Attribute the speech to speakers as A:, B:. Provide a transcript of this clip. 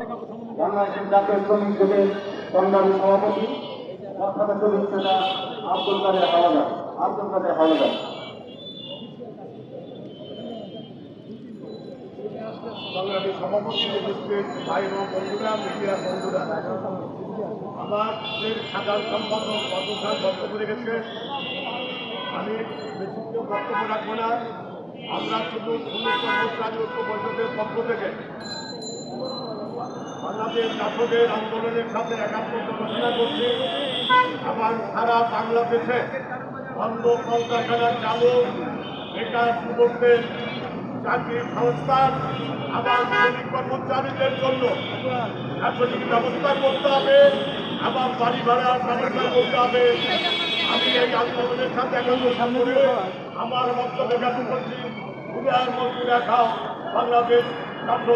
A: বাংলাদেশের জাতীয় শ্রমিক জোটের সংগ্রামী সভাপতি প্রখ্যাত শ্রমিক নেতা আব্দুল কাদের হাওলাদার আব্দুল কাদের হাওলাদার
B: সভাপতি উপস্থিত ভাই এবং মিডিয়ার বন্ধুরা। আমাদের সাধারণ সম্পাদক গতকাল বক্তব্য রেখেছে। আমি কেউ বক্তব্য রাখব না। আমরা শুধু শ্রমিক কর্মচারী ঐক্য পরিষদের পক্ষ থেকে বাংলাদেশ শাসকের আন্দোলনের সাথে একাত্ম ঘোষণা করছি। আবার সারা বাংলাদেশে বন্ধ কলকারখানা চালু, বেকার যুবকদের চাকরি সংস্থান আবার শ্রমিক কর্মচারীদের জন্য এখনই ব্যবস্থা করতে হবে আবার বাড়ি ভাড়ার ব্যবস্থা করতে হবে। আমি এই আন্দোলনের সাথে একাত্ম করে আমার বক্তব্য জ্ঞাপন করছি। উদয় মন্ত্রী রাখা বাংলাদেশ রাষ্ট্র